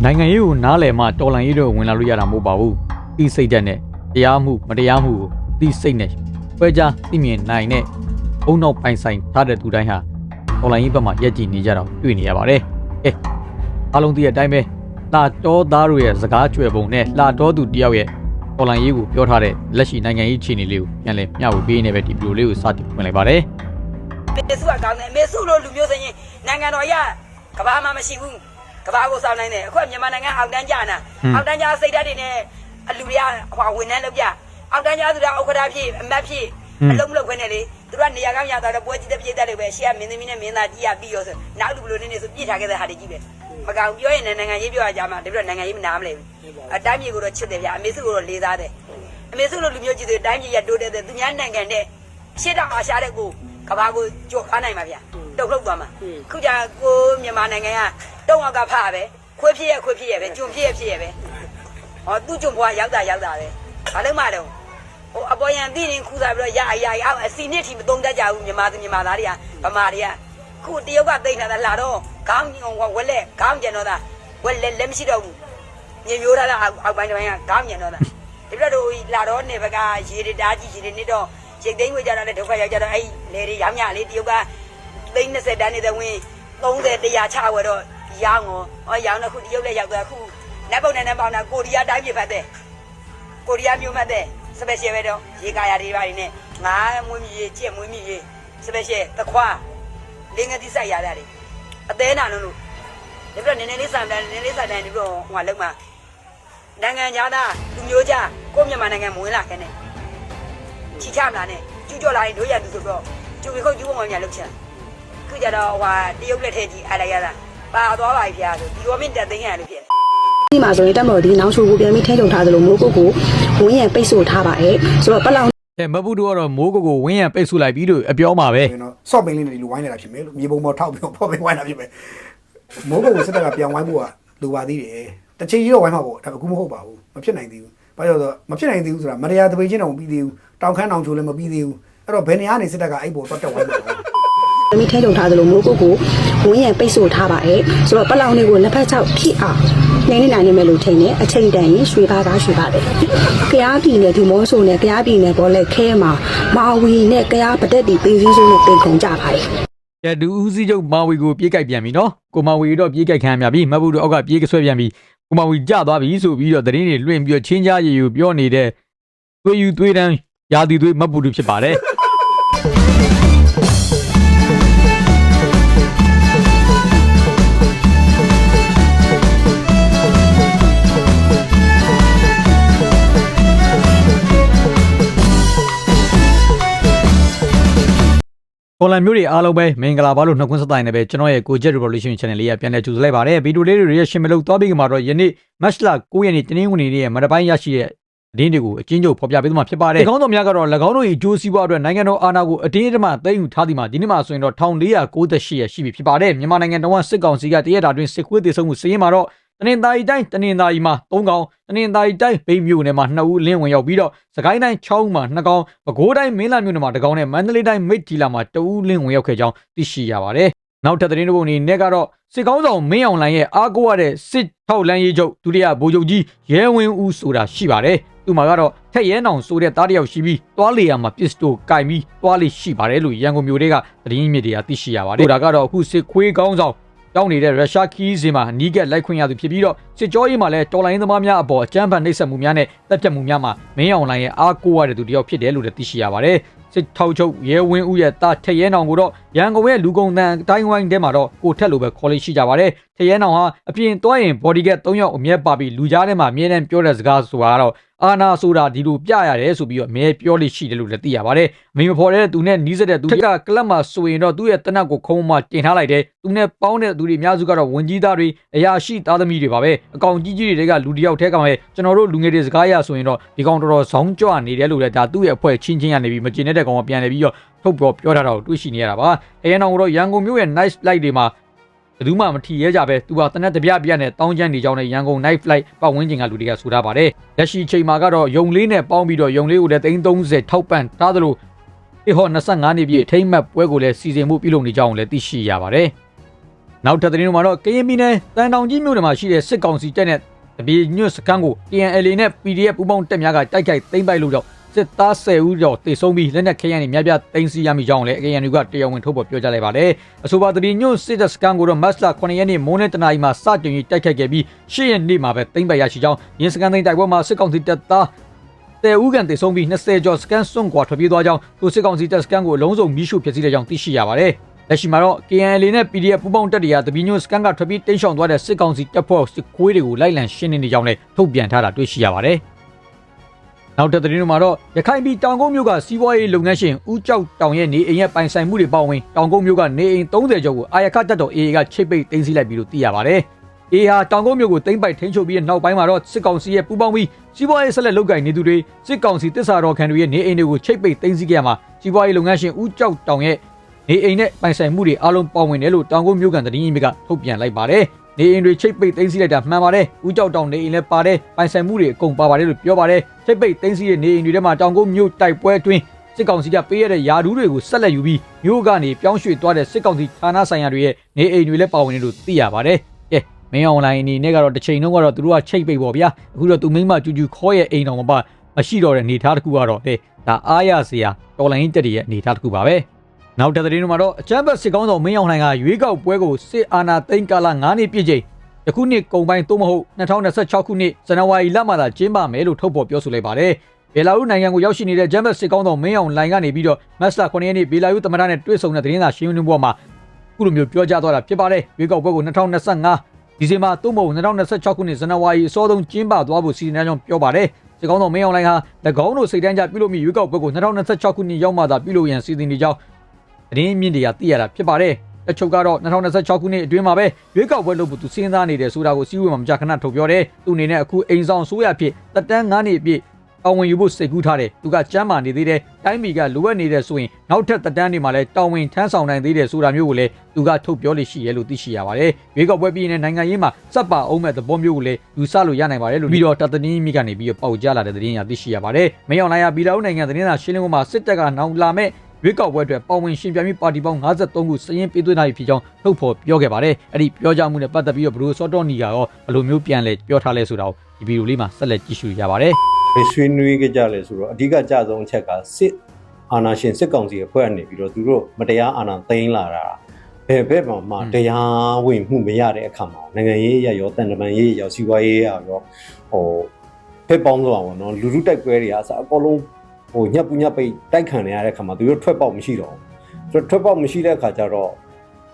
နိုင်ငံရေးကိုနားလည်မှတော်လှန်ရေးတော့ဝင်လာလို့ရတာမဟုတ်ပါဘူးဒီစိတ်ဓာတ်နဲ့တရားမှုမတရားမှုကိုဒီစိတ်နဲ့ပွဲကြသိမြင်နိုင်တဲ့အုံနောက်ပိုင်ဆိုင်ထားတဲ့သူတိုင်းဟာတော်လှန်ရေးဘက်မှာရက်ကြည်နေကြတော့တွေ့နေရပါတယ်ကဲအားလုံးသိတဲ့အတိုင်းပဲလာတော်သားတို့ရဲ့စကားကြွယ်ပုံနဲ့လာတော်သူတယောက်ရဲ့တော်လှန်ရေးကိုပြောထားတဲ့လက်ရှိနိုင်ငံရေးအခြေအနေလေးကိုပြန်လည်မျှဝေပေးနေပဲဒီဗီဒီယိုလေးကိုစတင်ဖွင့်လိုက်ပါတယ်မေစုကကောင်းတယ်မေစုလိုလူမျိုးစရင်နိုင်ငံတော်ရကဘာမှမရှိဘူး ကဘာကိုစောင်းနိုင်တယ်အခုကမြန်မာနိုင်ငံအောက်တန်းကြနာအောက်တန်းကြစိတ်ဓာတ်တွေနဲ့အလူတွေကဟိုဝန်ထမ်းလုပ်ပြအောက်တန်းကြဆိုတာဥက္ကဋ္ဌဖြစ်အမတ်ဖြစ်အလုံးမလုပ်ခွင့်နဲ့လေသူတို့ကနေရာကောင်းရသွားတော့ပွဲကြည့်တဲ့ပြည်သက်တွေပဲရှေ့ကမင်းသမီးနဲ့မင်းသားကြီးရပြီးရောဆိုနောက်လူဘလို့နေနေဆိုပြစ်ထားခဲ့တဲ့ဟာတွေကြီးပဲမကောင်ပြောရင်လည်းနိုင်ငံရေးပြောရကြမှာတပြည့်နိုင်ငံရေးမနာမလဲဘူးအတိုင်းမြေကိုတော့ချစ်တယ်ဗျအမေစုကိုတော့လေးစားတယ်အမေစုလိုလူမျိုးကြီးတွေတိုင်းမြေရတိုးတဲ့သူများနိုင်ငံနဲ့ရှေ့တော့အားရှာတဲ့ကိုကဘာကိုကြော်ခါနိုင်ပါဗျတုတ်ထုတ်သွားမှာခုကြကိုမြန်မာနိုင်ငံက တုံးအောင်ကဖားပဲခွေးဖြစ်ရခွေးဖြစ်ရပဲကျွံဖြစ်ရဖြစ်ရပဲဟောသူ့ကျွံဘွားရောက်တာရောက်တာပဲဘာလို့မှတော့ဟိုအပေါ်ယံသိရင်ခူးစားပြီးတော့ရအရာအောင်အစီနှစ်ထီမသုံးတတ်ကြဘူးမြန်မာသူမြန်မာသားတွေကဗမာတွေကခုတရုတ်ကတိတ်ထားတာလာတော့ခေါင်းညုံဝက်လက်ခေါင်းကျန်တော့တာဝက်လက်လက်မရှိတော့ဘူးညမျိုးထားတာအောက်ပိုင်းတစ်ပိုင်းကခေါင်းကျန်တော့တာဒီလိုတော့လာတော့နေဘကရေတတားကြီးရေတနစ်တော့ရိတ်သိမ်းဝေကြတော့လေဒုက္ခရောက်ကြတော့အဲ့လေတွေရောင်းရလေးတရုတ်ကသိန်း20တန်းနေတဲ့ဝင်30 100ချဝယ်တော့ ရောင်းရောဟောရောင်းတော့ခုတရုတ်လည်းရောက်သွားခုနတ်ပုံနဲ့နတ်ပေါင်းတာကိုရီးယားတိုင်းပြည်ဖတ်တဲ့ကိုရီးယားမျိုးမှတ်တဲ့စပယ်ရှယ်ပဲတော့ရေကာယာတွေပါနေနဲ့ငါးမွေးမြီရေကြက်မွေးမြီရေစပယ်ရှယ်တခွားလင်းငတိဆိုင်ရတာတွေအသေးနာလို့လို့ဒါပြတော့နည်းနည်းလေးစံတန်းနည်းနည်းလေးစံတန်းဒီတော့ဟိုကလုံးမှာနိုင်ငံသားလူမျိုးကြကိုမြန်မာနိုင်ငံမဝင်လာခဲ့နဲ့ချီချမလားနဲ့ကျူးကျော်လာရင်တို့ရသူဆိုတော့ကျူပြီးခုတ်ကျူးပုံမှန်ညာလုပ်ချင်ခုကြတော့ဟွာတရုတ်လက်ထဲကြီးအားလိုက်ရတာ ပါသွားပါပြီဖျားဆိုဒီရောမင်းတက်သိန်းရလို့ဖြစ်တယ်ဒီမှာဆိုရင်တက်မော်ဒီနောင်ချိုကိုပြန်ပြီးထဲချုံထားသလိုမိုးကုတ်ကိုဝင်းရံပိတ်ဆို့ထားပါရဲ့ဆိုတော့ပလောင်အဲမဘူးတို့ကတော့မိုးကိုကိုဝင်းရံပိတ်ဆုလိုက်ပြီးလို့အပြောမှာပဲဆိုရင်တော့ဆော့ပင်းလေးနဲ့ဒီလိုဝိုင်းနေတာဖြစ်မယ်လို့မြေပုံပေါ်ထောက်ပြီးတော့ဖော်ပင်းဝိုင်းတာဖြစ်မယ်မိုးကုတ်ကိုစစ်တပ်ကပြန်ဝိုင်းဖို့ကလိုပါသေးတယ်တစ်ချိန်ကြီးတော့ဝိုင်းမှာပေါ့ဒါပေမဲ့အခုမဟုတ်ပါဘူးမဖြစ်နိုင်သေးဘူးဘာလို့လဲဆိုတော့မဖြစ်နိုင်သေးဘူးဆိုတာမတရားတပိတ်ချင်းတော့မပြီးသေးဘူးတောင်ခမ်းတောင်ချိုလည်းမပြီးသေးဘူးအဲ့တော့ဘယ်နေရာနေစစ်တပ်ကအဲ့ပေါ်တော့တက်ဝိုင်းမှာ လဲပြန်ပြီးထဲချုံထားသလိုမိုးကုတ်ကိုဝင်းရံပိတ်ဆို့ထားပါရဲ့ဆိုတော့ပလောင်တွေကိုလက်ဖက်ချောက်ဖြစ်အောင်နေနေနိုင်နေမယ်လို့ထင်တယ်အချိန်တန်ရင်ရွှေပါကားရွှေပါတယ်ကြားပြည်နယ်ဒီမောဆိုနဲ့ကြားပြည်နယ်ဘောလက်ခဲမှာမာဝီနဲ့ကြားပတက်တီပေးစည်းစုနဲ့ပြင်ခုံကြပါရဲ့ကဲဒူဦးစီးချုပ်မာဝီကိုပြေးကြိုက်ပြန်ပြီနော်ကိုမာဝီတော့ပြေးကြိုက်ခံရပြီမဘူးတို့အောက်ကပြေးကဆွဲပြန်ပြီကိုမာဝီကြသွားပြီဆိုပြီးတော့သတင်းတွေလွှင့်ပြီးတော့ချင်းကြားရည်ယူပြောနေတဲ့သွေးယူသွေးတန်းရာသီသွေးမဘူးတို့ဖြစ်ပါတယ် ပေါ်လန်မျိုးတွေအားလုံးပဲမင်္ဂလာပါလို့နှုတ်ခွန်းဆက်တိုင်းနဲ့ပဲကျွန်တော်ရဲ့ကို Jet Revolution Channel လေးကပြန်လည်ကြိုဆိုလိုက်ပါတယ်ဗီဒီယိုလေးတွေရရှင်မလို့သွားပြီးကမှာတော့ယနေ့ Match လ9ရက်နေ့တင်းင်းဝင်နေ့ရဲ့မနက်ပိုင်းရရှိတဲ့သတင်းတွေကိုအချင်းချုပ်ဖော်ပြပေးသွားမှာဖြစ်ပါတယ်။၎င်းတော်များကတော့၎င်းတို့၏အကျိုးစီးပွားအတွက်နိုင်ငံတော်အာဏာကိုအတင်းအဓမ္မသိမ်းယူထားသည်မှာဒီနေ့မှဆိုရင်တော့1498ရက်ရှိပြီဖြစ်ပါတယ်။မြန်မာနိုင်ငံတော်ကစစ်ကောင်စီကတရက်တာတွင်စစ်ခွေးတေဆုံးမှုစည်ရင်မှာတော့ တနင်္သာရီတိုင်းတနင်္သာရီမှာ၃ကောင်တနင်္သာရီတိုင်းဘေးမြို့နယ်မှာ၂ဦးလင်းဝင်ရောက်ပြီးတော့စကိုင်းတိုင်း6ဦးမှာ2ကောင်ပဲခူးတိုင်းမင်းလာမြို့နယ်မှာ2ကောင်နဲ့မန္တလေးတိုင်းမိတ်တီလာမှာ2ဦးလင်းဝင်ရောက်ခဲ့ကြောင်းသိရှိရပါတယ်နောက်ထပ်သတင်းတစ်ပုဒ်အနေနဲ့ကတော့စစ်ကောင်းဆောင်မင်းအောင်လှိုင်ရဲ့အားကိုးရတဲ့စစ်ထောက်လမ်းရေးချုပ်ဒုတိယဗိုလ်ချုပ်ကြီးရဲဝင်းဦးဆိုတာရှိပါတယ်။သူမှာကတော့ထက်ရဲနောင်ဆိုတဲ့တားတယောက်ရှိပြီးတွားလေယာမှာပစ္စတိုကင်ပြီးတွားလေရှိပါတယ်လို့ရန်ကုန်မြို့တွေကသတင်းမြစ်တွေကသိရှိရပါတယ်။ဒါကတော့အခုစစ်ခွေးကောင်းဆောင် တောင်းနေတဲ့ရုရှားခီးစင်မှာနီးကက်လိုက်ခွင့်ရသူဖြစ်ပြီးတော့စစ်ကြောရေးမှာလည်းတော်လိုင်းသမားများအပေါ်အကြမ်းဖက်နှိပ်စက်မှုများနဲ့တပ်ဖြတ်မှုများမှာမင်းအောင်လှိုင်ရဲ့အားကိုးရတဲ့သူတစ်ယောက်ဖြစ်တယ်လို့လည်းသိရှိရပါတယ်စစ်ထောက်ချုပ်ရဲဝင်းဦးရဲ့တာထက်ရဲနောင်ကိုတော့ရန်ကုန်ရဲ့လူကုန်တန်တိုင်းဝိုင်းထဲမှာတော့ကိုထက်လိုပဲခေါ်လေးရှိကြပါတယ်ထက်ရဲနောင်ဟာအပြင်သွားရင် bodyguard 3ယောက်အမြဲပါပြီးလူကြားထဲမှာအမြဲတမ်းပြောတဲ့စကားဆိုတာကတော့အာနာဆိုတာဒီလိုပြရတယ်ဆိုပြီးတော့အမြဲပြောလေးရှိတယ်လို့လည်းသိရပါတယ်အမေမဖော်တဲ့သူနဲ့နီးစပ်တဲ့သူကကလပ်မှာဆိုရင်တော့သူ့ရဲ့တနက်ကိုခုံးမှတင်ထားလိုက်တယ်သူနဲ့ပေါင်းတဲ့သူတွေအများစုကတော့ဝင်ကြီးသားတွေအရာရှိသားသမီးတွေပါပဲအကောင်ကြီးကြီးတွေကလူတစ်ယောက်ထဲကမှကျွန်တော်တို့လူငယ်တွေစကားရဆိုရင်တော့ဒီကောင်တော်တော်ဇောင်းကြွနေတယ်လို့လည်းဒါသူ့ရဲ့အဖွဲ့ချင်းချင်းရနေပြီးမကျင်တဲ့ကောင်ကပြန်နေပြီးတော့ထုတ်ပြောပြောထားတာကိုတွေ့ရှိနေရတာပါအဲရန်အောင်တော့ရန်ကုန်မြို့ရဲ့ nice light တွေမှာဘယ်သူမှမထီရဲကြပဲသူကတနက်တပြပြနဲ့တောင်းကျမ်းနေကြောင်းနဲ့ရန်ကုန် night flight ပတ်ဝန်းကျင်ကလူတွေကဆိုထားပါတယ်လက်ရှိချိန်မှာကတော့ယုံလေးနဲ့ပေါင်းပြီးတော့ယုံလေးကိုလည်း330ထောက်ပံ့ထားသလိုဒီဟော25နှစ်ပြည့်အထိမ့်မှတ်ပွဲကိုလည်းစီစဉ်မှုပြုလုပ်နေကြောင်းလည်းသိရှိရပါတယ် နောက်ထပ်သတင်းတွေမှာတော့ကရင်ပြည်နယ်တန်တောင်ကြီးမြို့နယ်မှာရှိတဲ့စစ်ကောင်စီတပ်နဲ့တပီညွတ်စခန်းကို TNLA နဲ့ PDF ပူးပေါင်းတပ်များကတိုက်ခိုက်သိမ်းပိုက်လို့ကြောင့်စစ်သား10ဦးကျော်တေဆုံးပြီးလက်နက်ခဲယမ်းတွေများပြားသိမ်းဆည်းရမိကြောင်းလည်း KNU ကတရားဝင်ထုတ်ဖော်ပြောကြားလိုက်ပါတယ်။အဆိုပါတပီညွတ်စစ်တပ်စခန်းကိုတော့မတ်လ9ရက်နေ့မိုးနေ့တနာရီမှာစတင်ပြီးတိုက်ခိုက်ခဲ့ပြီး10ရက်နေ့မှာပဲသိမ်းပိုက်ရရှိကြောင်းရင်းစခန်းသိမ်းတိုက်ပွဲမှာစစ်ကောင်စီတပ်သားတဲဦးကန်တေဆုံးပြီး20ကျော်စကန်စွန့်ကွာထွက်ပြေးသွားကြောင်းသူစစ်ကောင်စီတပ်စကန်ကိုအလုံးစုံမိရှုဖျက်ဆီးတဲ့ကြောင်းသိရှိရပါတယ်။ လက်ရှိမှာတော့ KNL နဲ့ PDF ပူးပေါင်းတပ်တွေကတပီညွတ်စကန်ကထွက်ပြေးတိမ်းရှောင်သွားတဲ့စစ်ကောင်စီတပ်ဖွဲ့စစ်ခွေးတွေကိုလိုက်လံရှင်းနေကြောင်းလည်းထုတ်ပြန်ထားတာတွေ့ရှိရပါတယ်။နောက်တဲ့သတင်းတွေမှာတော့ရခိုင်ပြည်တောင်ကုန်းမြို့ကစီးပွားရေးလုပ်ငန်းရှင်ဦးကျောက်တောင်ရဲ့နေအိမ်ရဲ့ပိုင်ဆိုင်မှုတွေပါဝင်တောင်ကုန်းမြို့ကနေအိမ်30ကျော်ကိုအာရခတပ်တော် AA ကချိတ်ပိတ်သိမ်းဆည်းလိုက်ပြီလို့သိရပါတယ်။ AA ဟာတောင်ကုန်းမြို့ကိုသိမ်းပိုက်ထိန်းချုပ်ပြီးတဲ့နောက်ပိုင်းမှာတော့စစ်ကောင်စီရဲ့ပူးပေါင်းပြီးစီးပွားရေးဆက်လက်လုပ်ကိုင်နေသူတွေစစ်ကောင်စီတစ္ဆာတော်ခံတွေရဲ့နေအိမ်တွေကိုချိတ်ပိတ်သိမ်းဆည်းခဲ့ရမှာစီးပွားရေးလုပ်ငန်းရှင်ဦးကျောက်တောင်ရဲ့ နေအိမ်နဲ့ပိုင်ဆိုင်မှုတွေအလုံးပါဝင်တယ်လို့တောင်ကုန်းမြို့ကန်သတင်းရင်းမြစ်ကထုတ်ပြန်လိုက်ပါတယ်။နေအိမ်တွေချိတ်ပိတ်သိမ်းဆည်းလိုက်တာမှန်ပါတယ်။ဦးကျောက်တောင်နေအိမ်လည်းပါတယ်ပိုင်ဆိုင်မှုတွေအကုန်ပါပါတယ်လို့ပြောပါတယ်။ချိတ်ပိတ်သိမ်းဆည်းတဲ့နေအိမ်တွေထဲမှာတောင်ကုန်းမြို့တိုက်ပွဲအတွင်းစစ်ကောင်စီကပေးရတဲ့ယာဒူးတွေကိုဆက်လက်ယူပြီးမြို့ကနေပြောင်းရွှေ့သွားတဲ့စစ်ကောင်စီဌာနဆိုင်ရာတွေရဲ့နေအိမ်တွေလည်းပါဝင်တယ်လို့သိရပါတယ်။ကဲမင်းအွန်လိုင်းအနေနဲ့ကတော့တစ်ချိန်လုံးကတော့သူတို့ကချိတ်ပိတ်ပေါ့ဗျာ။အခုတော့သူမိမကျူကျူခေါ်ရဲ့အိမ်တော်မပါမရှိတော့တဲ့အနေအထားတစ်ခုကတော့တဲ့ဒါအားရစရာတော်လိုင်းတက်တွေရဲ့အနေအထားတစ်ခုပါပဲ။ နောက်တဲ့သတင်းတွေမှာတော့အချမ်းဘတ်စစ်ကောင်းဆောင်မင်းအောင်လှိုင်ကရွေးကောက်ပွဲကိုစစ်အာဏာသိမ်းကာလ9နှစ်ပြည့်ချိန်ယခုနှစ်ကုန်ပိုင်းသို့မဟုတ်2026ခုနှစ်ဇန်နဝါရီလမှသာကျင်းပမယ်လို့ထုတ်ဖော်ပြောဆိုလိုက်ပါတယ်။ဘယ်လာရုနိုင်ငံကိုရောက်ရှိနေတဲ့ဂျမ်ဘတ်စစ်ကောင်းဆောင်မင်းအောင်လှိုင်ကနေပြီးတော့မတ်လ9ရက်နေ့ဘယ်လာရုသမ္မတနဲ့တွေ့ဆုံတဲ့သတင်းစာရှင်းလင်းပွဲမှာခုလိုမျိုးပြောကြားသွားတာဖြစ်ပါတယ်။ရွေးကောက်ပွဲကို2025ဒီဇင်ဘာသို့မဟုတ်2026ခုနှစ်ဇန်နဝါရီအစောဆုံးကျင်းပသွားဖို့စီစဉ်ကြောင်းပြောပါတယ်။စစ်ကောင်းဆောင်မင်းအောင်လှိုင်ဟာ၎င်းတို့စိတ်တန်းကြပြုလုပ်မိရွေးကောက်ပွဲကို2026ခုနှစ်ရောက်မှသာပြုလုပ်ရန်စီစဉ်နေကြောင်း သတင်းမြင့်တွေကသိရတာဖြစ်ပါတယ်။အချုပ်ကတော့2026ခုနှစ်အတွင်းမှာပဲရွေးကောက်ပွဲလုပ်ဖို့သူစဉ်းစားနေတယ်ဆိုတာကိုစီးပွေးမှာမကြာခဏထုတ်ပြောတယ်။သူအနေနဲ့အခုအိမ်ဆောင်ဆိုးရဖြစ်တက်တန်း9နှစ်အပြည့်တောင်းဝင်ယူဖို့စိတ်ကူးထားတယ်။သူကကြမ်းမာနေသေးတယ်။တိုင်းပြည်ကလိုအပ်နေတဲ့ဆိုရင်နောက်ထပ်တက်တန်းတွေမှာလည်းတောင်းဝင်ထမ်းဆောင်နိုင်သေးတယ်ဆိုတာမျိုးကိုလည်းသူကထုတ်ပြောလို့ရှိရဲလို့သိရှိရပါတယ်။ရွေးကောက်ပွဲပြည်နယ်နိုင်ငံရေးမှာစက်ပါအောင်မဲ့သဘောမျိုးကိုလည်းယူဆလို့ရနိုင်ပါတယ်လို့ပြီးတော့တသင်းမိကနေပြီးပေါက်ကြားလာတဲ့သတင်းအရသိရှိရပါတယ်။မင်းအောင်လိုင်ယာပြည်တော်နိုင်ငံသတင်းစာရှင်းလင်းပွဲမှာစစ်တပ်ကနောက်လာမဲ့ ရွေးကောက်ပွဲအတွက်ပါဝင်ရှင်ပြိုင်ပြီးပါတီပေါင်း53ခုစည်ရင်းပေးသွင်းထားပြီဖြစ်ကြောင်းထုတ်ဖော်ပြောခဲ့ပါတယ်။အဲ့ဒီပြောကြားမှုနဲ့ပတ်သက်ပြီးတော့ဘရူစောတော်နီကရောဘယ်လိုမျိုးပြန်လဲပြောထားလဲဆိုတာကိုဒီဗီဒီယိုလေးမှာဆက်လက်ကြည့်ရှုရပါတယ်။ဘယ်ဆွေးနွေးကြကြလဲဆိုတော့အဓိကကြဆုံးအချက်ကစစ်အာဏာရှင်စစ်ကောင်စီအဖွဲ့ကနေပြီးတော့သူတို့မတရားအာဏာသိမ်းလာတာဘယ်ဘက်မှာမှတရားဝင်မှုမရတဲ့အခါမှာနိုင်ငံရေးအရရောတန်တမန်ရေးအရရောစီးပွားရေးအရရောဟိုဖက်ပေါင်းသွားပါတော့လူလူတိုက်ပွဲတွေအစားအကုန်လုံး ဟိုညက်ပူညက်ပိတ်တိုက်ခံနေရတဲ့အခါမှာသူတို့ထွက်ပေါက်မရှိတော့ဘူးထွက်ပေါက်မရှိတဲ့အခါကျတော့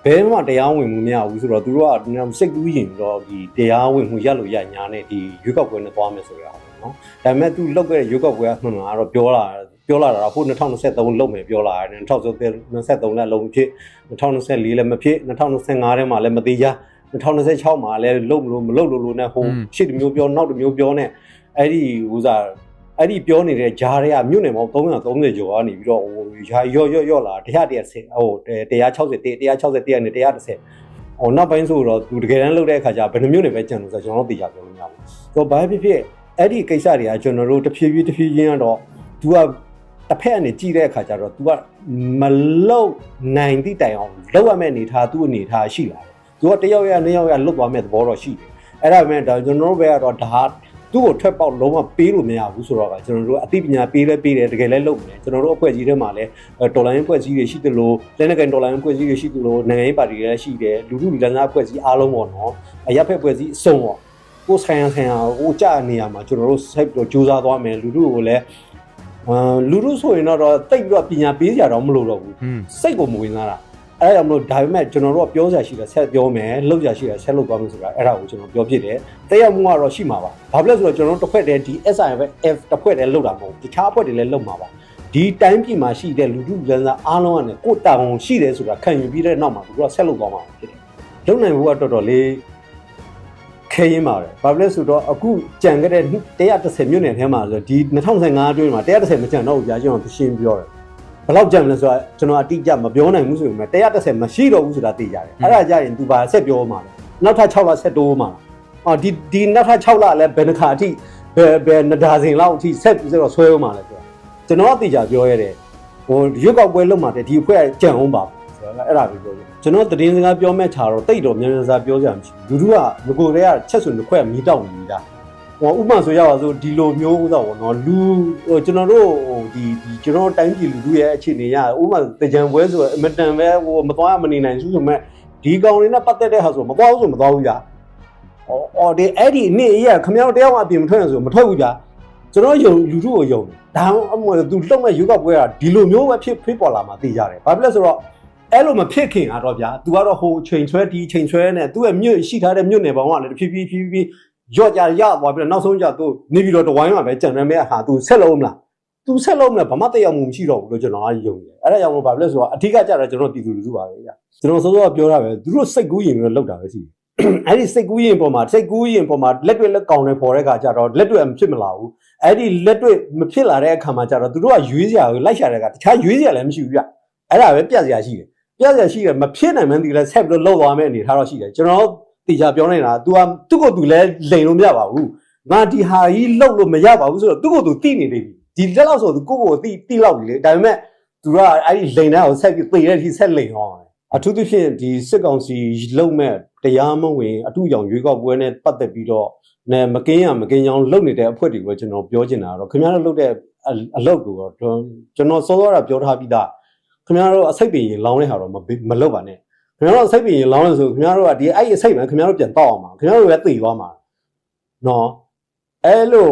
ဘယ်မှတရားဝင်မှုမရဘူးဆိုတော့သူတို့ကစိတ်ကူးရင်တော့ဒီတရားဝင်မှုရလို့ရညာနဲ့ဒီရွေးကောက်ပွဲနဲ့သွားမယ်ဆိုရအောင်နော်ဒါပေမဲ့သူလောက်ခဲ့တဲ့ရွေးကောက်ပွဲကမှန်မှာတော့ပြောလာပြောလာတာဟို2023လုံးမယ်ပြောလာတယ်2023လည်းလုံးဖြစ်2024လည်းမဖြစ်2025ထဲမှာလည်းမသေးကြ2026မှာလည်းလုံးမလို့မလုံးလို့လို့နဲ့ဟိုရှစ်တမျိုးပြောနောက်တမျိုးပြောနဲ့အဲ့ဒီဟိုစား အဲ့ဒီပြောနေတဲ့ဂျားတွေကမြို့နယ်ပေါင်း330ကျော်ကနေပြီးတော့ဟိုယာရော့ရော့ရော့လာ130ဟို160 160နဲ့130ဟိုနောက်ပိုင်းဆိုတော့သူတကယ်တမ်းလုပ်တဲ့အခါကျဘယ်နှမျိုးနေပဲကြံလို့ဆိုကျွန်တော်တို့သိကြပြောလို့မရဘူး။ဆိုတော့ဘာဖြစ်ဖြစ်အဲ့ဒီကိစ္စတွေကကျွန်တော်တို့တဖြည်းဖြည်းတဖြည်းချင်းကတော့ तू ကတစ်ဖက်အနေကြည့်တဲ့အခါကျတော့ तू ကမလုံနိုင်သည့်တိုင်အောင်လောက်ရမယ့်အနေထားသူ့အနေထားရှိလာတယ်။ तू ကတယောက်ရနှစ်ယောက်ရလွတ်သွားမယ့်သဘောတော့ရှိတယ်။အဲ့ဒါပေမဲ့ဒါကျွန်တော်တို့ဘက်ကတော့ဒါ သူ့ကိုထွက်ပေါက်လုံးဝပေးလို့မရဘူးဆိုတော့ကကျွန်တော်တို့အသိပညာပေးလဲပေးတယ်တကယ်လဲလုပ်မယ်ကျွန်တော်တို့အဖွဲ့ကြီးထဲမှာလဲတော်လိုင်းအဖွဲ့ကြီးတွေရှိသလိုလက်နက်ကန်တော်လိုင်းအဖွဲ့ကြီးတွေရှိသလိုနိုင်ငံရေးပါတီတွေလည်းရှိတယ်လူထုလူတန်းစားအဖွဲ့ကြီးအားလုံးပေါ့နော်အရက်ဖက်အဖွဲ့ကြီးအစုံပေါ့ကိုယ်ဆိုင်ရဆိုင်ရဟိုကြာနေရမှာကျွန်တော်တို့ဆက်ပြီးတော့စူးစမ်းသွားမယ်လူထုကိုလည်းအာလူထုဆိုရင်တော့တိတ်ပြီးတော့ပညာပေးစရာတော့မလိုတော့ဘူးอืมစိတ်ကိုမဝင်စားတာ အဲ့ဒါကြောင့်မလို့ဒါပေမဲ့ကျွန်တော်တို့ကပြောစရာရှိတယ်ဆက်ပြောမယ်လုပ်စရာရှိတယ်ဆက်လုပ်သွားမယ်ဆိုတာအဲ့ဒါကိုကျွန်တော်ပြောဖြစ်တယ်တက်ရောက်မှုကတော့ရှိမှာပါဘာဖြစ်လဲဆိုတော့ကျွန်တော်တို့တစ်ခွက်တည်းဒီ SIF တစ်ခွက်တည်းလုပ်တာမဟုတ်ဘူးတခြားအဖွဲ့တွေလည်းလုပ်မှာပါဒီတိုင်းပြည်မှာရှိတဲ့လူထုလန်းစားအားလုံးကနေကိုယ်တာဝန်ရှိတယ်ဆိုတာခံယူပြီးတဲ့နောက်မှာသူတို့ကဆက်လုပ်သွားမှာဖြစ်တယ်လုပ်နိုင်ဖို့ကတော်တော်လေးခဲရင်ပါတယ်ဘာဖြစ်လဲဆိုတော့အခုကြံခဲ့တဲ့130မြို့နယ်ထဲမှာဆိုဒီ2015အတွင်းမှာ130မကြံတော့ဘူးကြာကျွန်တော်ရှင်းပြောတယ် ဘယ်လောက်ကြံမလဲဆိုတော့ကျွန်တော်အတိအကျမပြောနိုင်ဘူးဆိုပေမဲ့130မရှိတော့ဘူးဆိုတာသိကြတယ်အဲ့ဒါကြရင် तू ပါဆက်ပြောမှာလေနောက်ထပ်6လဆက်တိုးမှာအော်ဒီဒီနောက်ထပ်6လလည်းဘယ်နှခါအထိဘယ်ဘယ်နဒါစင်လောက်အထိဆက်ပြီးတော့ဆွဲအောင်မှာလဲဆိုတော့ကျွန်တော်အတိအကျပြောရတယ်ဟိုရွက်ကောက်ပွဲလုပ်မှာတဲ့ဒီအဖွဲ့ကကြံအောင်ပါဆိုတော့အဲ့ဒါပဲပြောပြကျွန်တော်သတင်းစကားပြောမဲ့ခြာတော့တိတ်တော့မြန်မြန်စားပြောကြမှာလူတို့ကငကိုတွေကချက်စွန်တစ်ခွက်မီးတောက်နေကြ ဟိုဥပမာဆိုရပါဆိုဒီလိုမျိုးဥသောပေါ့နော်လူဟိုကျွန်တော်တို့ဟိုဒီဒီကျွန်တော်တိုင်းပြည်လူတို့ရဲ့အခြေအနေရဥပမာတကြံပွဲဆိုအမတန်ပဲဟိုမသွားမနေနိုင်ဘူးဆိုမဲ့ဒီကောင်လေးနဲ့ပတ်သက်တဲ့ဟာဆိုမသွားဘူးဆိုမသွားဘူးကြာ။အော်အော်ဒီအဲ့ဒီနေ့ရခမရောက်တယောက်မှအပြင်မထွက်ရဆိုမထွက်ဘူးကြာ။ကျွန်တော်ယုံလူတို့ကိုယုံတယ်။ဒါအမေသူလှုပ်မဲ့ယူကပွဲကဒီလိုမျိုးပဲဖြစ်ဖြစ်ပေါ်လာမှသိကြတယ်။ဘာဖြစ်လဲဆိုတော့အဲ့လိုမဖြစ်ခင်ကတော့ဗျာ။ तू ကတော့ဟိုချိန်ဆွဲဒီချိန်ဆွဲနဲ့သူ့ရဲ့မြို့ရှိထားတဲ့မြို့နယ်ပေါင်းကလည်းတဖြည်းဖြည်းဖြည်းဖြည်း ရော့ကြရသွားပြီးတော့နောက်ဆုံးကျသူနေပြီးတော့တဝိုင်းမှာပဲကြံရမဲ့ဟာ तू ဆက်လုံးမလား။ तू ဆက်လုံးမလားဘာမှတရားမှုမရှိတော့ဘူးလို့ကျွန်တော်ကယုံတယ်။အဲ့ဒါကြောင့်မို့ဘာဖြစ်လဲဆိုတော့အထူးကကြတော့ကျွန်တော်ပြည်သူလူထုပါပဲဗျာ။ကျွန်တော်စောစောကပြောတာပဲသူတို့စိတ်ကူးရင်ပြီးတော့လောက်တာပဲရှိတယ်။အဲ့ဒီစိတ်ကူးရင်ပေါ်မှာစိတ်ကူးရင်ပေါ်မှာလက်တွေ့လက်ကောင်တွေပေါ်တဲ့ခါကျတော့လက်တွေ့မဖြစ်မလာဘူးအဲ့ဒီလက်တွေ့မဖြစ်လာတဲ့အခါမှာကျတော့သူတို့ကရွေးစရာကိုလိုက်ရှာတဲ့ကတခြားရွေးစရာလည်းမရှိဘူးပြအဲ့ဒါပဲပြက်စရာရှိတယ်ပြက်စရာရှိတယ်မဖြစ်နိုင်မှန်းဒီလဲဆက်ပြီးတော့လောက်သွားမယ့်အနေထားတော့ရှိတယ်ကျွန်တော် တေချာပြောနေတာ तू ကသူ့ကိုယ်သူလဲလိန်လို့မရပါဘူးငါဒီဟာကြီးလောက်လို့မရပါဘူးဆိုတော့သူ့ကိုယ်သူတိနေနေပြီဒီလက်လောက်ဆိုသူကိုယ့်ကိုယ်တိတိလောက်ပြီလေဒါပေမဲ့သူကအဲ့ဒီလိန်တဲ့ကိုဆက်ပြီးသေတဲ့အထိဆက်လိန်အောင်တယ်အထူးသဖြင့်ဒီစစ်ကောင်စီလုံမဲ့တရားမဝင်အတူရောင်ရွေးကောက်ပွဲနဲ့ပတ်သက်ပြီးတော့နဲမကင်းရမကင်းကြောင်လုံနေတဲ့အဖွဲ့တွေကိုကျွန်တော်ပြောချင်တာကတော့ခင်ဗျားတို့လုပ်တဲ့အအလုပ်ကိုတော့ကျွန်တော်စောစောကပြောထားပြီးသားခင်ဗျားတို့အစိတ်ပင်ရင်လောင်းတဲ့ဟာတော့မမလုပ်ပါနဲ့ ခင်ဗျားတို့အစိတ်ပင်ရင်လောင်းလို့ဆိုခင်ဗျားတို့ကဒီအဲ့ဒီအစိတ်ပဲခင်ဗျားတို့ပြန်တောက်အောင်ပါခင်ဗျားတို့ပဲသေသွားမှာနော်အဲ့လို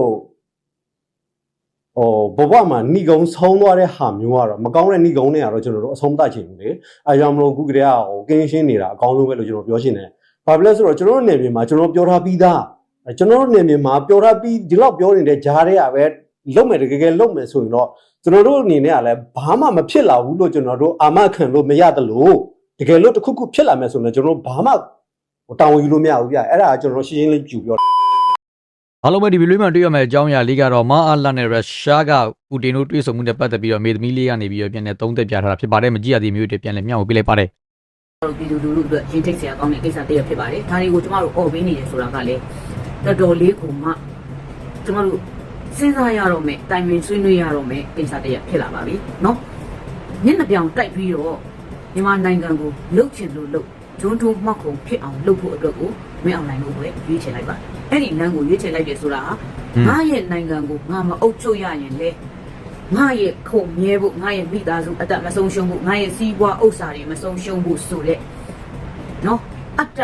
ဟိုဘဝမှာဏိကုံဆုံးသွားတဲ့ဟာမျိုးကတော့မကောင်းတဲ့ဏိကုံတွေကတော့ကျွန်တော်တို့အဆုံးသတ်ချင်ဘူးလေအဲကြောင့်မလို့ခုကတည်းကဟိုကင်းရှင်းနေတာအကောင်းဆုံးပဲလို့ကျွန်တော်ပြောချင်တယ်ဘာဖြစ်လဲဆိုတော့ကျွန်တော်တို့နေပြည်မှာကျွန်တော်ပြောထားပြီးသားအဲကျွန်တော်တို့နေပြည်မှာပြောထားပြီးဒီလောက်ပြောနေတဲ့ဂျားတွေကပဲလုံမယ်တကယ်ကယ်လုံမယ်ဆိုရင်တော့ကျွန်တော်တို့အနေနဲ့ကလည်းဘာမှမဖြစ်လာဘူးလို့ကျွန်တော်တို့အာမခံလို့မရတယ်လို့ တကယ်လို့တစ်ခုခုဖြစ်လာမယ်ဆိုရင်ကျွန်တော်တို့ဘာမှဟိုတာဝန်ယူလို့မရဘူးဗျအဲ့ဒါကကျွန်တော်ရှင်းရှင်းလေးပြူပြောအားလုံးပဲဒီဗီဒီယိုမှာတွေ့ရမယ့်အကြောင်းအရာလေးကတော့မအားလနဲ့ရုရှားကပူတင်တို့တွေ့ဆုံမှုနဲ့ပတ်သက်ပြီးတော့မေသမီးလေးကနေပြီးတော့ပြန်လဲသုံးသက်ပြထားတာဖြစ်ပါတယ်မကြည့်ရသေးမျိုးတွေပြန်လဲမျှဝေပေးလိုက်ပါတယ်တို့ပြည်သူလူထုအတွက်ရင်ထိတ်စရာကောင်းတဲ့ကိစ္စတစ်ရပ်ဖြစ်ပါတယ်။ဒါတွေကိုကျမတို့អော်ပေးနေတယ်ဆိုတာကလည်းတော်တော်လေးကိုမှကျမတို့စဉ်းစားရတော့မယ်တိုင်ပင်ဆွေးနွေးရတော့မယ်ကိစ္စတစ်ရပ်ဖြစ်လာပါပြီ။နော်။မျက်နှာပြောင်တိုက်ပြီးတော့ မြန်မာနိုင်ငံကိုလှုပ်ချင်လို့လှုပ်ဂျွန်းတွန်းမှောက်ကုန်ဖြစ်အောင်လှုပ်ဖို့အတွက်ကိုမင်းအောင်နိုင်လို့ပဲရွေးချယ်လိုက်ပါတယ်။အဲ့ဒီလမ်းကိုရွေးချယ်လိုက်တယ်ဆိုတာဟာငါရဲ့နိုင်ငံကိုငါမအုပ်ချုပ်ရရင်လေငါရဲ့ခုံမြဲဖို့ငါရဲ့မိသားစုအသက်မဆုံးရှုံးဖို့ငါရဲ့စီးပွားဥစ္စာတွေမဆုံးရှုံးဖို့ဆိုတဲ့နော်အတ္တ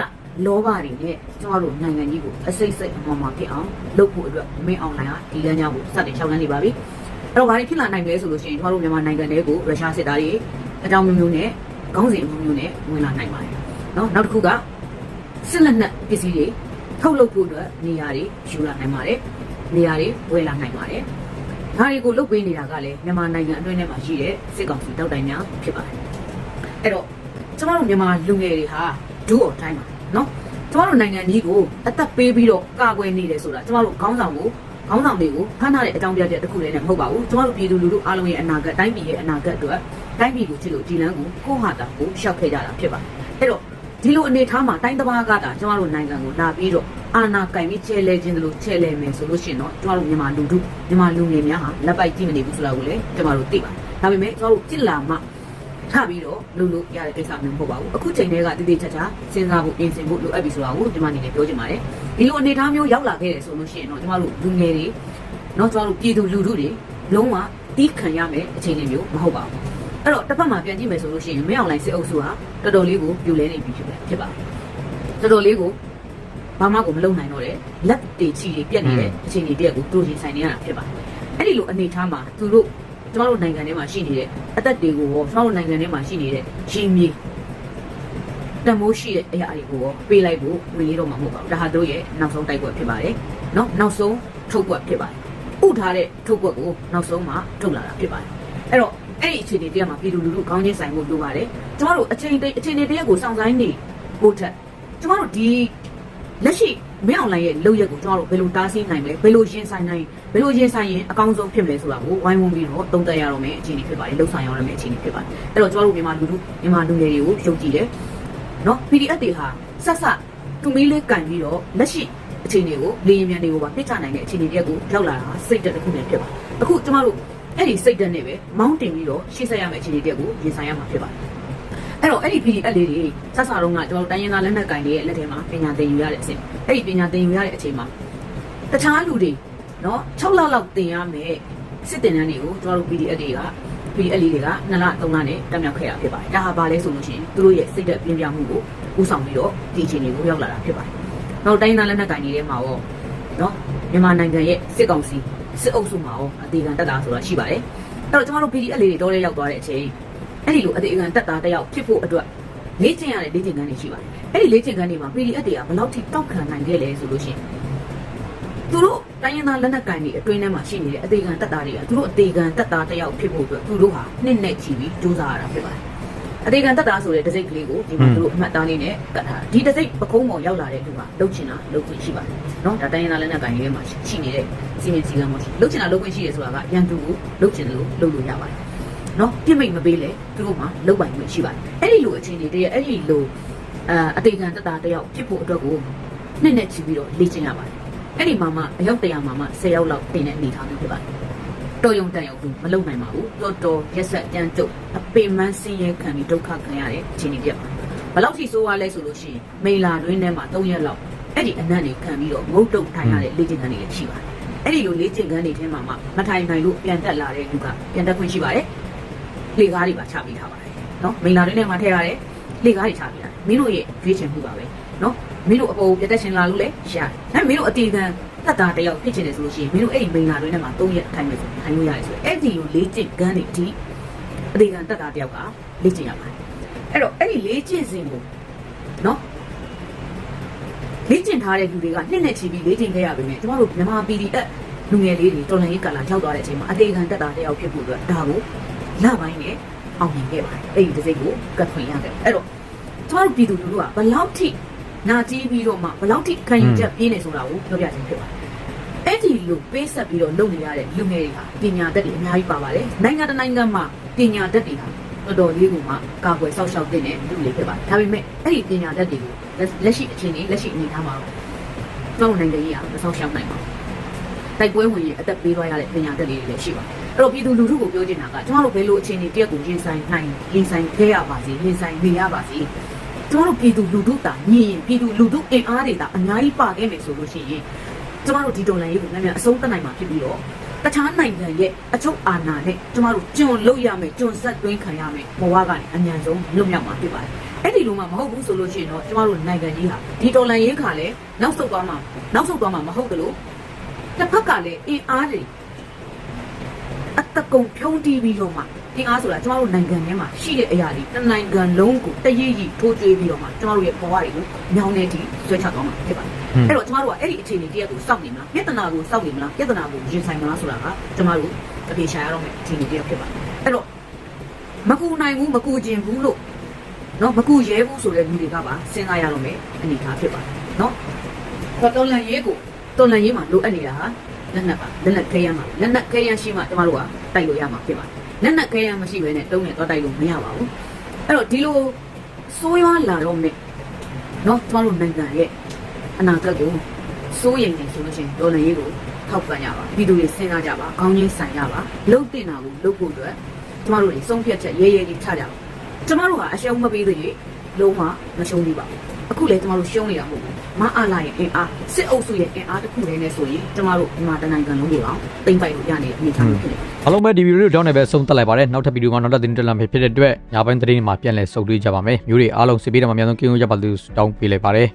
လောဘတွေနဲ့ကျမတို့နိုင်ငံကြီးကိုအစိတ်စိတ်အမှန်မှန်ဖြစ်အောင်လုပ်ဖို့အတွက်မင်းအောင်လိုင်းကဒီလမ်းကြောင်းကိုစတင်ရှောက်လန်းနေပါပြီအဲ့တော့ဘာတွေဖြစ်လာနိုင်လဲဆိုလို့ရှိရင်ကျမတို့မြန်မာနိုင်ငံတွေကိုရုရှားစစ်သားတွေအကြောင်းမျိုးမျိုးနဲ့ ခေါင်းစဉ်အမျိုးမျိုးနဲ့ဝင်လာနိုင်ပါတယ်နော်နောက်တစ်ခုကစစ်လက်နက်ပစ္စည်းတွေထုတ်လုပ်ဖို့အတွက်နေရာတွေယူလာနိုင်ပါတယ်နေရာတွေဝယ်လာနိုင်ပါတယ်ဒါတွေကိုလုပ်ပေးနေတာကလည်းမြန်မာနိုင်ငံအတွင်းထဲမှာရှိတဲ့စစ်ကောင်စီတောက်တိုင်များဖြစ်ပါတယ်အဲ့တော့ကျမတို့မြန်မာလူငယ်တွေဟာဒူအော်တိုင်းပါနော်ကျမတို့နိုင်ငံကြီးကိုအသက်ပေးပြီးတော့ကာကွယ်နေတယ်ဆိုတာကျမတို့ခေါင်းဆောင်ကိုခေါင်းဆောင်တွေကိုဖမ်းထားတဲ့အကြောင်းပြချက်တစ်ခုလည်းနဲ့မဟုတ်ပါဘူးကျမတို့ပြည်သူလူထုအားလုံးရဲ့အနာဂတ်တိုင်းပြည်ရဲ့အနာဂတ်အတွက် တိုင်းပြည်ကိုချစ်လို့ဒီလမ်းကိုကိုယ့်ဟာတာကိုရှောက်ခဲ့ကြတာဖြစ်ပါတယ်အဲ့တော့ဒီလိုအနေထားမှာတိုင်းတစ်ပါးကတာကျမတို့နိုင်ငံကိုလာပြီးတော့အာဏာကင်ပြီးချဲလဲခြင်းတို့ချဲလဲမယ်ဆိုလို့ရှိရင်တော့ကျမတို့မြန်မာလူထုမြန်မာလူငယ်များဟာလက်ပိုက်ကြည့်မနေဘူးဆိုတာကိုလည်းကျမတို့သိပါတယ်ဒါပေမဲ့ကျမတို့ကြစ်လာမှထပြီးတော့လုပ်လို့ရတဲ့ကိစ္စမျိုးမဟုတ်ပါဘူးအခုချိန်တည်းကတည်တည်ချာချာစဉ်းစားဖို့ပြင်ဆင်ဖို့လိုအပ်ပြီဆိုတာကိုဒီမှာအနေနဲ့ပြောချင်ပါတယ်ဒီလိုအနေအထားမျိုးရောက်လာခဲ့တယ်ဆိုလို့ရှိရင်တော့ကျမတို့လူငယ်တွေတော့ကျမတို့ပြည်သူလူထုတွေလုံးဝတီးခံရမယ်အခြေအနေမျိုးမဟုတ်ပါဘူး အဲ့တော့တစ်ဖက်မှာပြန်ကြည့်မယ်ဆိုလို့ရှိရင်မင်းအောင်လိုင်းစစ်အုပ်စုဟာတော်တော်လေးကိုပြိုလဲနေပြီဖြစ်တယ်ဖြစ်ပါတယ်တော်တော်လေးကိုဘာမှကိုမလုပ်နိုင်တော့တဲ့လက်တေချီတွေပြက်နေတဲ့အခြေအနေတရက်ကိုတို့ရင်ဆိုင်နေရတာဖြစ်ပါတယ်အဲ့ဒီလိုအနေထားမှာသူတို့ကျမတို့နိုင်ငံထဲမှာရှိနေတဲ့အသက်တွေကိုရောကျမတို့နိုင်ငံထဲမှာရှိနေတဲ့ရေမြေတမိုးရှိတဲ့အရာတွေကိုရောပေးလိုက်ဖို့ဝင်ရတော့မှာမဟုတ်ပါဘူးဒါဟာတို့ရဲ့နောက်ဆုံးတိုက်ပွဲဖြစ်ပါတယ်နော်နောက်ဆုံးထုတ်ွက်ဖြစ်ပါတယ်ဥထားတဲ့ထုတ်ွက်ကိုနောက်ဆုံးမှထုတ်လာတာဖြစ်ပါတယ်အဲ့တော့ အဲ့ဒီအခြေအနေတရားမှာပြည်သူလူထုခေါင်းချင်းဆိုင်ဖို့လိုပါတယ်ကျမတို့အချိန်တည်းအခြေအနေတရက်ကိုစောင့်ဆိုင်နေဖို့ထက်ကျမတို့ဒီလက်ရှိမင်းအောင်လိုင်းရဲ့လုပ်ရက်ကိုကျွန်တော်တို့ဘယ်လိုတားဆီးနိုင်မလဲဘယ်လိုရင်ဆိုင်နိုင်ဘယ်လိုရင်ဆိုင်ရင်အကောင်းဆုံးဖြစ်မလဲဆိုတာကိုဝိုင်းဝန်းပြီးတော့သုံးသပ်ရတော့မယ့်အခြေအနေဖြစ်ပါတယ်လှုပ်ဆောင်ရတော့မယ့်အခြေအနေဖြစ်ပါတယ်အဲ့တော့ကျွန်တော်တို့မြန်မာလူထုမြန်မာလူငယ်တွေကိုယုံကြည်တယ်နော် PDF တွေဟာဆက်ဆက်တူမီလေးကန်ပြီးတော့လက်ရှိအခြေအနေကိုလေရင်မြန်တွေကိုပါပြစ်ချနိုင်တဲ့အခြေအနေတွေကိုရောက်လာတာစိတ်တက်တစ်ခုနဲ့ဖြစ်ပါတယ်အခုကျွန်တော်တို့ အဲ့ဒီစိတ်တက်နဲ့ပဲမောင်းတင်ပြီးတော့ရှေ့ဆက်ရမယ့်အခြေအနေတွေကိုရင်ဆိုင်ရမှာဖြစ်ပါတယ်အဲ့တော့တော့အဲ့ဒီ PDF လေးတွေဆက်စာတော့ကကျွန်တော်တို့တိုင်းရင်းသားလက်နက်ကင်တွေရဲ့လက်ထဲမှာပညာသင်ယူရတဲ့အချိန်အဲ့ဒီပညာသင်ယူရတဲ့အချိန်မှာတခြားလူတွေနော်6လလောက်သင်ရမယ်စစ်တင်တန်းတွေကိုကျွန်တော်တို့ PDF တွေက PDF လေးတွေက2လ3လနဲ့တက်မြောက်ခဲ့တာဖြစ်ပါတယ်ဒါဟာဘာလဲဆိုလို့ရှိရင်သူတို့ရဲ့စိတ်သက်ပြင်းပြမှုကိုဥဆောင်ပြီးတော့ဒီအချိန်တွေကိုရောက်လာတာဖြစ်ပါတယ်နောက်တိုင်းရင်းသားလက်နက်ကင်တွေထဲမှာရောနော်မြန်မာနိုင်ငံရဲ့စစ်ကောင်စီ စစ်အုပ်စုမှာရောအသေးခံတက်တာဆိုတာရှိပါတယ်အဲ့တော့ကျွန်တော်တို့ PDF လေးတွေတော့လဲရောက်သွားတဲ့အချိန်အဲ့ဒီလိုအသေးအခံတက်တာတယောက်ဖြစ်ဖို့အတွက်လေ့ကျင့်ရတဲ့လေ့ကျင့်ခန်းတွေရှိပါတယ်။အဲ့ဒီလေ့ကျင့်ခန်းတွေမှာ PDF တွေကဘယ်လောက်ထိတောက်ခံနိုင်ခဲ့လဲဆိုလို့ရှိရင်သူတို့တိုင်းရင်းသားလက်နက်ကိုင်တွေအတွင်းထဲမှာရှိနေတဲ့အသေးခံတက်တာတွေကသူတို့အသေးခံတက်တာတယောက်ဖြစ်ဖို့အတွက်သူတို့ဟာနှစ်နဲ့ချီပြီးစူးစမ်းရတာဖြစ်ပါတယ်။ အသေးခံတက်တာဆိုတဲ့တစိမ့်ကလေးကိုဒီမှာသူတို့အမှတ်အသားလေးနဲ့ကတ်ထားတာဒီတစိမ့်ပကုံးပေါ်ရောက်လာတဲ့လူကလှုပ်ချင်တာလှုပ်ခွင့်ရှိပါတယ်။နော်ဒါတိုင်းရင်းသားလက်နက်ကိုင်တွေထဲမှာရှိနေတဲ့စီမံစီကံမရှိလှုပ်ချင်တာလှုပ်ခွင့်ရှိရဆိုတာကရန်သူကိုလှုပ်ချင်တယ်လို့လှုပ်လို့ရပါတယ်။နော်ပြစ်မိတ်မပေးလဲသူတို့မှလောက်ပိုင်ခွင့်ရှိပါတယ်အဲ့ဒီလိုအခြေအနေတည်းရဲ့အဲ့ဒီလိုအာအသေးခံတတာတယောက်ဖြစ်ဖို့အတွက်ကိုနှစ်နဲ့ချီပြီးတော့လေ့ကျင့်ရပါတယ်အဲ့ဒီမှာမှအယောက်တရာမှာမှ10ယောက်လောက်တင်တဲ့အနေထားမျိုးဖြစ်ပါတယ်တော်ယုံတန်ယုံသူမလုံနိုင်ပါဘူးတော်တော်ရက်ဆက်ကြမ်းကြုတ်အ ပေမန်းစင်းရဲခံပြီးဒုက္ခခံရတဲ့အခြေအနေပြပါဘယ်လောက်ထိဆိုးရလဲဆိုလို့ရှိရင်မိလာတွင်းထဲမှာ3ရက်လောက်အဲ့ဒီအနံ့တွေခံပြီးတော့ငုတ်တုတ်ထိုင်ရတဲ့လေ့ကျင့်ခန်းတွေလည်းရှိပါတယ်အဲ့ဒီလိုလေ့ကျင့်ခန်းတွေထဲမှာမှမထိုင်နိုင်လို့ပြန်တက်လာတဲ့လူကပြန်တက်ခွင့်ရှိပါတယ်လေကားတွေပါချပေးထားပါတယ်နော်မိန်လာတွေနဲ့မှထည့်ရတယ်လေကားတွေချပေးတာမင်းတို့ရဲ့ရွေးချယ်မှုပါပဲနော်မင်းတို့အပေါ်ပြတ်တက်ရှင်လာလို့လည်းရတယ်ဒါမင်းတို့အတီးခံတက်တာတယောက်ဖြစ်ချင်တယ်ဆိုလို့ရှိရင်မင်းတို့အဲ့ဒီမိန်လာတွေနဲ့မှ၃ရက်ထိုင်မယ်ဆိုထိုင်လို့ရတယ်ဆိုအဲ့ဒီကိုလေးကျင့်ကန်းတွေအထိ အတီးခံတက်တာတယောက်ကလေ့ကျင့်ရပါတယ်အဲ့တော့အဲ့ဒီလေ့ကျင့်စဉ်ကိုနော်လေ့ကျင့်ထားတဲ့လူတွေကနှစ်နဲ့ချီပြီးလေ့ကျင့်ခဲ့ရပါမယ်ကျမတို့မြန်မာ PDF လူငယ်လေးတွေတော်လှန်ရေးကာလရောက်သွားတဲ့အချိန်မှာအတေခံတက်တာတယောက်ဖြစ်ဖို့အတွက်ဒါကိုလပိုင်းနဲ့အောင်မြင်ခဲ့ပါတယ်အဲ့ဒီတစ်စိတ်ကိုကတ်ခွင့်ရတယ်အဲ့တော့ကျမတို့ပြည်သူလူထုကဘယ်လောက်ထိနာကြည့်ပြီးတော့မှဘယ်လောက်ထိခံယူချက်ပြင်းနေဆိုတာကိုပြောပြခြင်းဖြစ်ပါတယ် အဲ့ဒီလိုပေးဆက်ပြီးတော့လုပ်နေရတဲ့လူငယ်တွေဟာပညာတတ်တွေအများကြီးပါပါတယ်နိုင်ငံတစ်နိုင်ငံမှာပညာတတ်တွေဟာတော်တော်လေးကိုမှကာကွယ်စောင့်ရှောက်တဲ့လူတွေဖြစ်ပါတယ်ဒါပေမဲ့အဲ့ဒီပညာတတ်တွေကိုလက်ရှိအခြေအနေလက်ရှိအနေအထားမှာတော့ကျွန်တော်နိုင်ငံကြီးကမဆောင်ရှောက်နိုင်ပါဘူးတိုက်ပွဲဝင်ရင်အသက်ပေးသွားရတဲ့ပညာတတ်လေးတွေလည်းရှိပါတယ်အဲ့တော့ပြည်သူလူထုကိုပြောချင်တာကကျမတို့ဘယ်လိုအခြေအနေတရက်ကိုရင်ဆိုင်နိုင်ရင်ဆိုင်ခဲ့ရပါစေရင်ဆိုင်နေရပါစေကျမတို့ပြည်သူလူထုတာညင်ရင်ပြည်သူလူထုအင်အားတွေတာအများကြီးပါခဲ့မယ်ဆိုလို့ရှိရင် ကျမတို့ဒီတော်လိုင်းရေးကိုလည်းများအဆုံးသတ်နိုင်မှာဖြစ်ပြီးတော့တခြားနိုင်ငံရဲ့အချုပ်အာဏာနဲ့ကျမတို့ကျွန်လုတ်ရမယ်ကျွန်ဆက်သွင်းခံရမယ်ဘဝကနေအမြန်ဆုံးလွတ်မြောက်မှာဖြစ်ပါတယ်အဲ့ဒီလိုမှမဟုတ်ဘူးဆိုလို့ရှိရင်တော့ကျမတို့နိုင်ငံကြီးဟာဒီတော်လိုင်းရေးခါလဲနောက်ဆုတ်သွားမှာနောက်ဆုတ်သွားမှာမဟုတ်တယ်လို့တစ်ဖက်ကလည်းအင်အားတွေအတကုံဖြုံးတီးပြီးတော့မှ အင်အားဆိုတာကျမတို့နိုင်ငံထဲမှာရှိတဲ့အရာတွေတစ်နိုင်ငံလုံးကိုတရည်ရည်ထိုးကျွေးပြီးတော့မှကျမတို့ရဲ့ဘဝတွေကိုညောင်းနေတီဆွဲချသွားမှာဖြစ်ပါတယ်။အဲ့တော့ကျမတို့ကအဲ့ဒီအခြေအနေတရက်ကိုစောင့်နေမလားပြဿနာကိုစောင့်နေမလားပြဿနာကိုရင်ဆိုင်မလားဆိုတာကကျမတို့အပြေရှာရတော့မယ်အခြေအနေတရက်ဖြစ်ပါတယ်။အဲ့တော့မကူနိုင်ဘူးမကူကျင်ဘူးလို့နော်မကူရဲဘူးဆိုတဲ့လူတွေကပါစဉ်းစားရတော့မယ်အနေထားဖြစ်ပါတယ်နော်။တော်လန်ရေးကိုတော်လန်ရေးမှာလိုအပ်နေတာဟာလက်နက်ပါလက်နက်ခဲရမှာလက်နက်ခဲရရှိမှကျမတို့ကတိုက်လို့ရမှာဖြစ်ပါတယ် လက်နက်ခဲရမရှိဘဲနဲ့တုံးနဲ့တော့တိုက်လို့မရပါဘူးအဲ့တော့ဒီလိုစိုးရွားလာတော့မယ်เนาะကျမတို့နိုင်ငံရဲ့အနာဂတ်ကိုစိုးရိမ်နေဆိုလို့ရှိရင်ဒေါ်လာရေးကိုထောက်ပံ့ရပါပြည်သူတွေစဉ်းစားကြပါခေါင်းကြီးဆိုင်ရပါလှုပ်တင်တာကိုလှုပ်ဖို့အတွက်ကျမတို့တွေစုံဖြတ်ချက်ရဲရဲကြီးချကြပါကျမတို့ကအရှုံးမပေးသေးရင်လုံးဝမရှုံးသေးပါဘူး အခုလည်းကျမတို့ရှုံးနေတာမဟုတ်ဘူးမအားလာရဲ့အင်အားစစ်အုပ်စုရဲ့အင်အားတစ်ခုတည်းနဲ့ဆိုရင်ကျမတို့ဒီမှာတနိုင်ငံလုံးကိုတော့တိမ့်ပိုက်လို့ရနေတဲ့အနေအထားမျိုးဖြစ်နေတယ်အားလုံးပဲဒီဗီဒီယိုလေးကိုတောင်းနေပဲဆုံးသက်လိုက်ပါတယ်နောက်ထပ်ဗီဒီယိုမှာနောက်ထပ်သတင်းတက်လာမှာဖြစ်တဲ့အတွက်ညပိုင်းသတင်းတွေမှာပြန်လည်စုံတွေ့ကြပါမယ်မျိုးတွေအားလုံးစစ်ပေးတယ်မှာအများဆုံးကြည့်ကြပါလို့တောင်းပေးလိုက်ပါတယ်